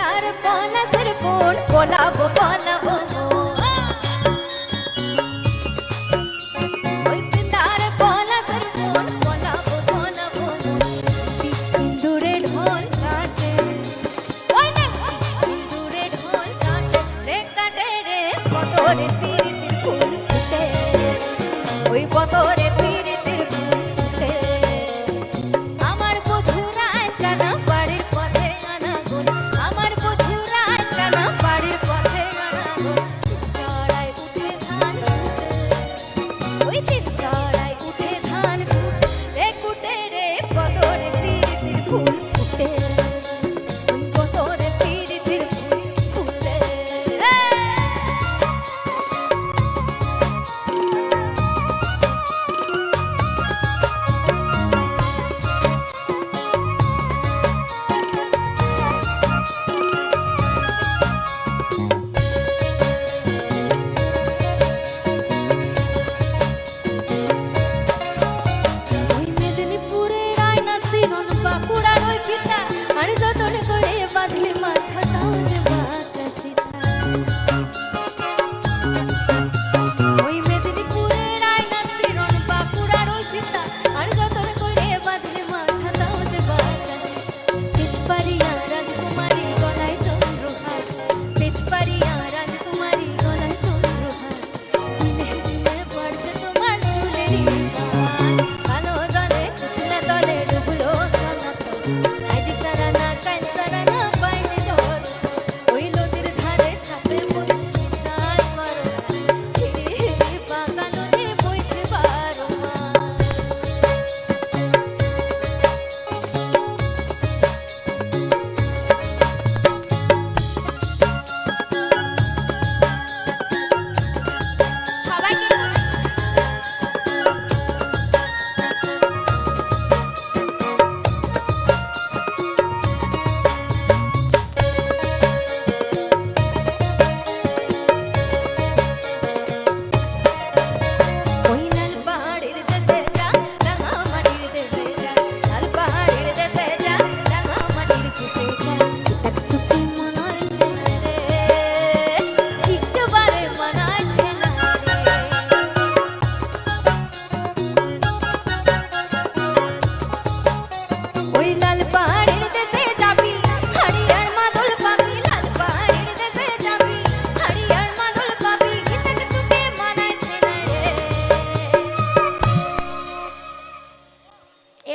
சிந்தார போன சிறு போன் போலாபோ போனவோ ওই পতরে Oh. বাঁধলে মাথা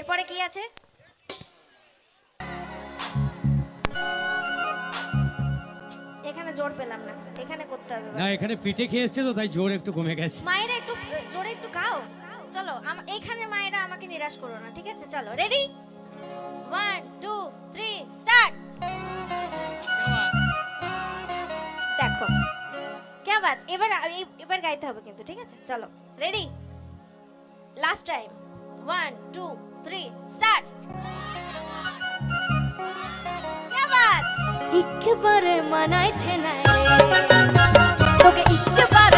এরপরে কি আছে? এখানে জোর পেলাম না। এখানে করতে হবে না এখানে পিঠে খেয়েছে তো তাই জোর একটু কমে গেছে। মায়েরা একটু জোরে একটু গাও চলো এখানে মায়েরা আমাকে নিরাশ করো না ঠিক আছে? চলো ready one two three start দেখো কে বাদ এবার এবার গাইতে হবে কিন্তু ঠিক আছে? চলো ready last time one two three start একেবারে মানাইছে না তোকে একেবারে